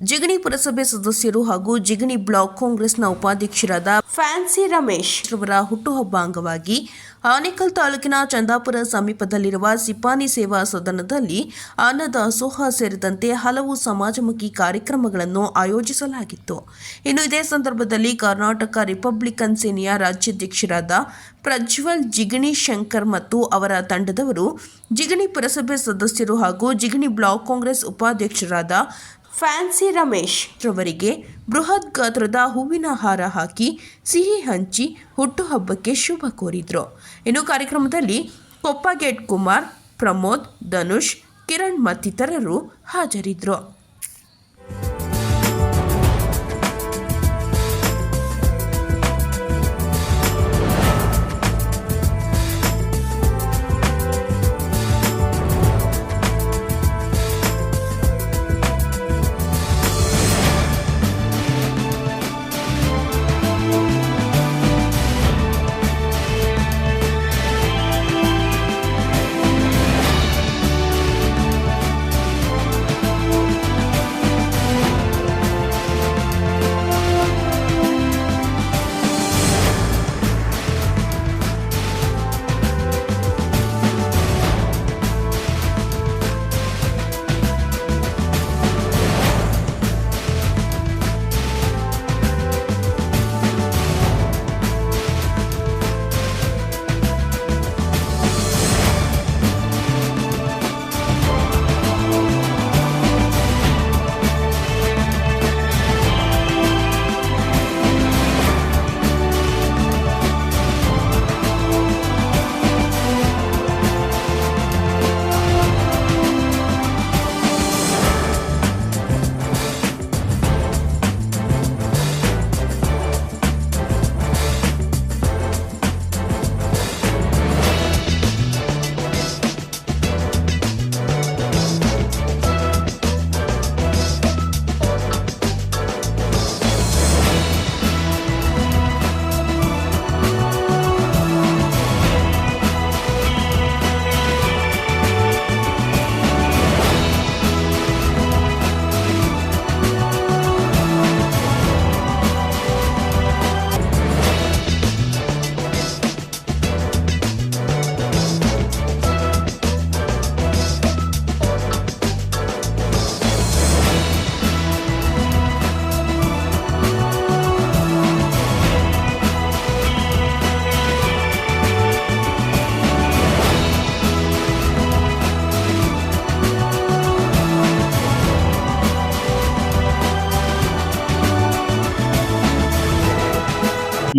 ಜಿಗಣಿ ಪುರಸಭೆ ಸದಸ್ಯರು ಹಾಗೂ ಜಿಗಣಿ ಬ್ಲಾಕ್ ಕಾಂಗ್ರೆಸ್ನ ಉಪಾಧ್ಯಕ್ಷರಾದ ಫ್ಯಾನ್ಸಿ ರಮೇಶ್ ಅವರ ಹುಟ್ಟುಹಬ್ಬ ಅಂಗವಾಗಿ ಆನೇಕಲ್ ತಾಲೂಕಿನ ಚಂದಾಪುರ ಸಮೀಪದಲ್ಲಿರುವ ಸಿಪಾನಿ ಸೇವಾ ಸದನದಲ್ಲಿ ಅನ್ನದಾಸೋಹ ಸೇರಿದಂತೆ ಹಲವು ಸಮಾಜಮುಖಿ ಕಾರ್ಯಕ್ರಮಗಳನ್ನು ಆಯೋಜಿಸಲಾಗಿತ್ತು. ಇನ್ನು ಇದೇ ಸಂದರ್ಭದಲ್ಲಿ ಕರ್ನಾಟಕ ರಿಪಬ್ಲಿಕನ್ ಸೇನೆಯ ರಾಜ್ಯಾಧ್ಯಕ್ಷರಾದ ಪ್ರಜ್ವಲ್ ಜಿಗಣಿ ಶಂಕರ್ ಮತ್ತು ಅವರ ತಂಡದವರು ಜಿಗಣಿ ಪುರಸಭೆ ಸದಸ್ಯರು ಹಾಗೂ ಜಿಗಣಿ ಬ್ಲಾಕ್ ಕಾಂಗ್ರೆಸ್ ಉಪಾಧ್ಯಕ್ಷರಾದ ಫ್ಯಾನ್ಸಿ ರಮೇಶ್ ರವರಿಗೆ ಬೃಹತ್ ಗಾತ್ರದ ಹೂವಿನ ಹಾರ ಹಾಕಿ ಸಿಹಿ ಹಂಚಿ ಹುಟ್ಟುಹಬ್ಬಕ್ಕೆ ಶುಭ ಕೋರಿದ್ರು. ಇನ್ನು ಕಾರ್ಯಕ್ರಮದಲ್ಲಿ ಕೊಪ್ಪಗೇಟ್ ಕುಮಾರ್ ಪ್ರಮೋದ್, ಧನುಷ್, ಕಿರಣ್ ಮತ್ತಿತರರು ಹಾಜರಿದ್ದರು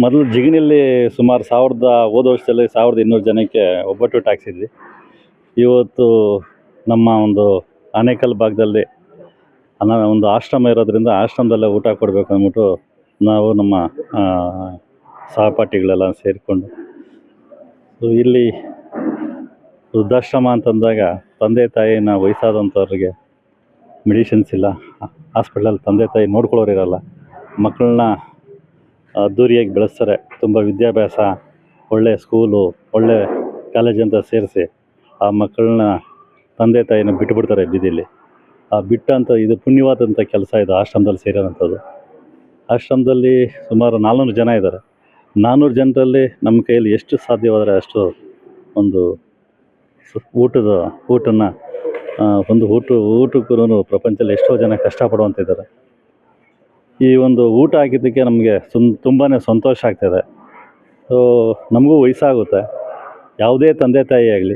ಮೊದಲು ಜಿಗಿನಲ್ಲಿ ಸುಮಾರು ಸಾವಿರದ, ಹೋದ ವರ್ಷದಲ್ಲಿ ಸಾವಿರದ ಇನ್ನೂರು ಜನಕ್ಕೆ ಒಬ್ಬಟ್ಟು ಟ್ಯಾಕ್ಸಿದ್ವಿ ಇವತ್ತು ನಮ್ಮ ಒಂದು ಆನೇಕಲ್ ಭಾಗದಲ್ಲಿ ಅನ್ನ ಒಂದು ಆಶ್ರಮ ಇರೋದ್ರಿಂದ ಆಶ್ರಮದಲ್ಲೇ ಊಟ ಕೊಡಬೇಕು ಅಂದ್ಬಿಟ್ಟು ನಾವು ನಮ್ಮ ಸಹಪಾಠಿಗಳೆಲ್ಲ ಸೇರಿಕೊಂಡು. ಇಲ್ಲಿ ವೃದ್ಧಾಶ್ರಮ ಅಂತಂದಾಗ ತಂದೆ ತಾಯಿನ ವಯಸ್ಸಾದಂಥವ್ರಿಗೆ ಮೆಡಿಸಿನ್ಸ್ ಇಲ್ಲ. ಹಾಸ್ಪಿಟ್ಲಲ್ಲಿ ತಂದೆ ತಾಯಿ ನೋಡ್ಕೊಳ್ಳೋರು ಇರೋಲ್ಲ. ಮಕ್ಕಳನ್ನ ಅದ್ದೂರಿಯಾಗಿ ಬೆಳೆಸ್ತಾರೆ. ತುಂಬ ವಿದ್ಯಾಭ್ಯಾಸ, ಒಳ್ಳೆ ಸ್ಕೂಲು ಒಳ್ಳೆ ಕಾಲೇಜ್ ಅಂತ ಸೇರಿಸಿ ಆ ಮಕ್ಕಳನ್ನ ತಂದೆ ತಾಯಿನ ಬಿಟ್ಟುಬಿಡ್ತಾರೆ ಬೀದಿಲಿ. ಆ ಬಿಟ್ಟಂಥ ಇದು ಪುಣ್ಯವಾದಂಥ ಕೆಲಸ ಇದು ಆಶ್ರಮದಲ್ಲಿ ಸೇರಿದಂಥದ್ದು. ಆಶ್ರಮದಲ್ಲಿ ಸುಮಾರು ನಾಲ್ನೂರು ಜನ ಇದ್ದಾರೆ. ನಾನ್ನೂರು ಜನರಲ್ಲಿ ನಮ್ಮ ಕೈಯಲ್ಲಿ ಎಷ್ಟು ಸಾಧ್ಯವಾದರೆ ಅಷ್ಟು ಒಂದು ಊಟದ ಊಟನ ಒಂದು ಊಟ ಊಟಕ್ಕೂ ಪ್ರಪಂಚದಲ್ಲಿ ಎಷ್ಟೋ ಜನ ಕಷ್ಟಪಡುವಂತಿದ್ದಾರೆ ಈ ಒಂದು ಊಟ ಹಾಕಿದ್ದಕ್ಕೆ ನಮಗೆ ಸುಮ್ ತುಂಬಾ ಸಂತೋಷ ಆಗ್ತದೆ. ಸೊ ನಮಗೂ ವಯಸ್ಸಾಗುತ್ತೆ. ಯಾವುದೇ ತಂದೆ ತಾಯಿ ಆಗಲಿ,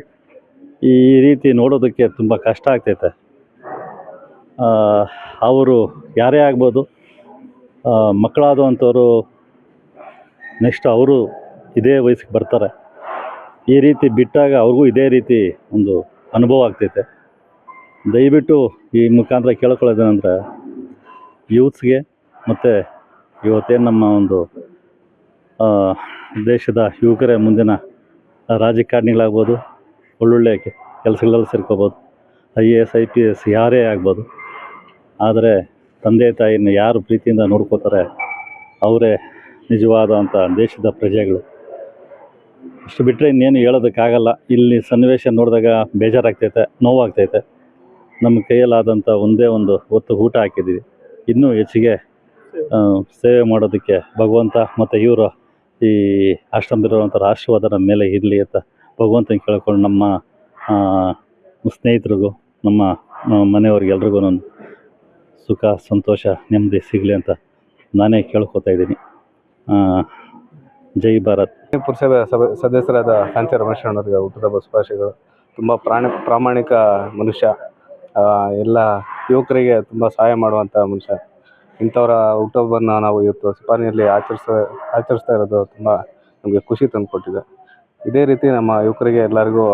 ಈ ರೀತಿ ನೋಡೋದಕ್ಕೆ ತುಂಬ ಕಷ್ಟ ಆಗ್ತೈತೆ. ಅವರು ಯಾರೇ ಆಗ್ಬೋದು ಮಕ್ಕಳಾದಂಥವ್ರು ನೆಕ್ಸ್ಟ್ ಅವರು ಇದೇ ವಯಸ್ಸಿಗೆ ಬರ್ತಾರೆ. ಈ ರೀತಿ ಬಿಟ್ಟಾಗ ಅವ್ರಿಗೂ ಇದೇ ರೀತಿ ಒಂದು ಅನುಭವ ಆಗ್ತೈತೆ. ದಯವಿಟ್ಟು ಈ ಮುಖಾಂತರ ಕೇಳ್ಕೊಳ್ಳೋದೇನೆಂದರೆ ಯೂತ್ಸ್ಗೆ ಮತ್ತು ಇವತ್ತೇನು ನಮ್ಮ ಒಂದು ದೇಶದ ಯುವಕರೇ ಮುಂದಿನ ರಾಜಕಾರಣಿಗಳಾಗ್ಬೋದು, ಒಳ್ಳೊಳ್ಳೆ ಕೆಲಸಗಳಲ್ಲಿ ಸೇರ್ಕೋಬೋದು, I A S, I P S, ಯಾರೇ ಆಗ್ಬೋದು. ಆದರೆ ತಂದೆ, ತಾಯಿನ ಯಾರು ಪ್ರೀತಿಯಿಂದ ನೋಡ್ಕೋತಾರೆ, ಅವರೇ ನಿಜವಾದಂಥ ದೇಶದ ಪ್ರಜೆಗಳು. ಅಷ್ಟು ಬಿಟ್ಟರೆ ಇನ್ನೇನು ಹೇಳೋದಕ್ಕಾಗಲ್ಲ. ಇಲ್ಲಿ ಸನ್ನಿವೇಶ ನೋಡಿದಾಗ ಬೇಜಾರಾಗ್ತೈತೆ, ನೋವಾಗ್ತೈತೆ. ನಮ್ಮ ಕೈಯಲ್ಲಾದಂಥ ಒಂದೇ ಒಂದು ಹೊತ್ತು ಊಟ ಹಾಕಿದ್ದೀವಿ. ಇನ್ನೂ ಹೆಚ್ಚಿಗೆ ಸೇವೆ ಮಾಡೋದಕ್ಕೆ ಭಗವಂತ ಮತ್ತು ಇವರು ಈ ಆಶ್ರಮದಲ್ಲಿರುವಂಥ ಆಶೀರ್ವಾದ ನಮ್ಮ ಮೇಲೆ ಇರಲಿ ಅಂತ ಭಗವಂತನ ಕೇಳ್ಕೊಂಡು ನಮ್ಮ ಸ್ನೇಹಿತರಿಗೂ, ನಮ್ಮ ಮನೆಯವ್ರಿಗೆಲ್ರಿಗೂ ನಾನು ಸುಖ, ಸಂತೋಷ, ನೆಮ್ಮದಿ ಸಿಗಲಿ ಅಂತ ನಾನೇ ಕೇಳ್ಕೊತಾ ಇದ್ದೀನಿ. ಜೈ ಭಾರತ್. ಪುರಸಭೆ ಸಭೆ, ಸದಸ್ಯರಾದ ಶಾಂತಿ ರಮೇಶ್ ಅಣ್ಣವರಿಗೆ ಹುಟ್ಟುಹಬ್ಬ ಶುಭಾಶಯಗಳು. ತುಂಬ ಪ್ರಾಣ, ಪ್ರಾಮಾಣಿಕ ಮನುಷ್ಯ ಎಲ್ಲ ಯುವಕರಿಗೆ ತುಂಬ ಸಹಾಯ ಮಾಡುವಂಥ ಮನುಷ್ಯ. ಇಂಥವರ ಹುಟ್ಟುಹಬ್ಬನ ನಾವು ಇವತ್ತು ಸಿಪಾನಿಯಲ್ಲಿ ಆಚರಿಸ ಆಚರಿಸ್ತಾ ಇರೋದು ತುಂಬ ನಮಗೆ ಖುಷಿ ತಂದುಕೊಟ್ಟಿದೆ. ಇದೇ ರೀತಿ ನಮ್ಮ ಯುವಕರಿಗೆ ಎಲ್ಲರಿಗೂ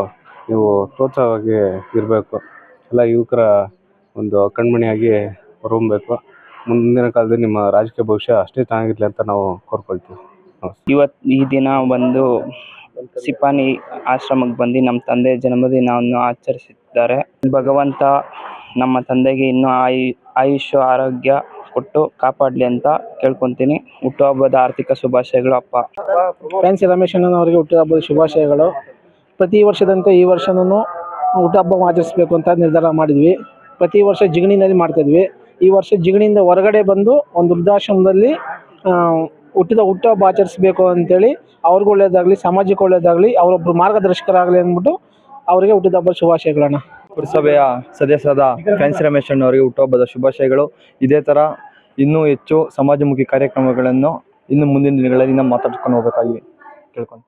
ನೀವು ಪ್ರೋತ್ಸಾಹವಾಗಿ ಇರಬೇಕು. ಎಲ್ಲ ಯುವಕರ ಒಂದು ಕಣ್ಮಣಿಯಾಗಿ ಹೊರಹೊಮ್ಮಬೇಕು ಮುಂದಿನ ಕಾಲದಲ್ಲಿ ನಿಮ್ಮ ರಾಜಕೀಯ ಭವಿಷ್ಯ ಅಷ್ಟೇ ಚೆನ್ನಾಗಿರಲಿ ಅಂತ ನಾವು ಕೋರ್ಕೊಳ್ತೀವಿ. ಇವತ್ತು ಈ ದಿನ ಬಂದು ಸಿಪಾನಿ ಆಶ್ರಮಕ್ಕೆ ಬಂದು ನಮ್ಮ ತಂದೆ ಜನ್ಮದಿನವನ್ನು ಆಚರಿಸಿದ್ದಾರೆ. ಭಗವಂತ ನಮ್ಮ ತಂದೆಗೆ ಇನ್ನೂ ಆಯು ಆಯುಷ್ಯ ಆರೋಗ್ಯ ಕೊಟ್ಟು ಕಾಪಾಡಲಿ ಅಂತ ಕೇಳ್ಕೊತೀನಿ. ಹುಟ್ಟುಹಬ್ಬದ ಆರ್ಥಿಕ ಶುಭಾಶಯಗಳು ಅಪ್ಪ. ಫ್ಯಾನ್ಸಿ ರಮೇಶ್ ಅಣ್ಣನವರಿಗೆ ಹುಟ್ಟುಹಬ್ಬದ ಶುಭಾಶಯಗಳು. ಪ್ರತಿ ವರ್ಷದಂತೆ ಈ ವರ್ಷನೂ ಹುಟ್ಟುಹಬ್ಬ ಆಚರಿಸಬೇಕು ಅಂತ ನಿರ್ಧಾರ ಮಾಡಿದ್ವಿ. ಪ್ರತಿ ವರ್ಷ ಜಿಗಣಿನಲ್ಲಿ ಮಾಡ್ತಿದ್ವಿ ಈ ವರ್ಷ ಜಿಗಣಿಯಿಂದ ಹೊರಗಡೆ ಬಂದು ಒಂದು ವೃದ್ಧಾಶ್ರಮದಲ್ಲಿ ಹುಟ್ಟಿದ ಹುಟ್ಟುಹಬ್ಬ ಆಚರಿಸಬೇಕು ಅಂತೇಳಿ ಅವ್ರಿಗೂ ಒಳ್ಳೇದಾಗಲಿ ಸಮಾಜಕ್ಕೆ ಒಳ್ಳೇದಾಗಲಿ ಅವರೊಬ್ಬರು ಮಾರ್ಗದರ್ಶಕರಾಗಲಿ ಅಂದ್ಬಿಟ್ಟು ಅವರಿಗೆ ಹುಟ್ಟಿದ ಹಬ್ಬದ ಶುಭಾಶಯಗಳನ್ನ. ಪುರಸಭೆಯ ಸದಸ್ಯರಾದ ಫ್ಯಾನ್ಸಿ ರಮೇಶ್ ಅಣ್ಣವರಿಗೆ ಹುಟ್ಟುಹಬ್ಬದ ಶುಭಾಶಯಗಳು. ಇದೇ ಥರ ಇನ್ನೂ ಹೆಚ್ಚು ಸಮಾಜಮುಖಿ ಕಾರ್ಯಕ್ರಮಗಳನ್ನು ಇನ್ನು ಮುಂದಿನ ದಿನಗಳಲ್ಲಿ ನಾವು ಮಾತಾಡ್ಕೊಂಡು ಹೋಗಬೇಕಾಗಿ ಕೇಳ್ಕೊಂಡು.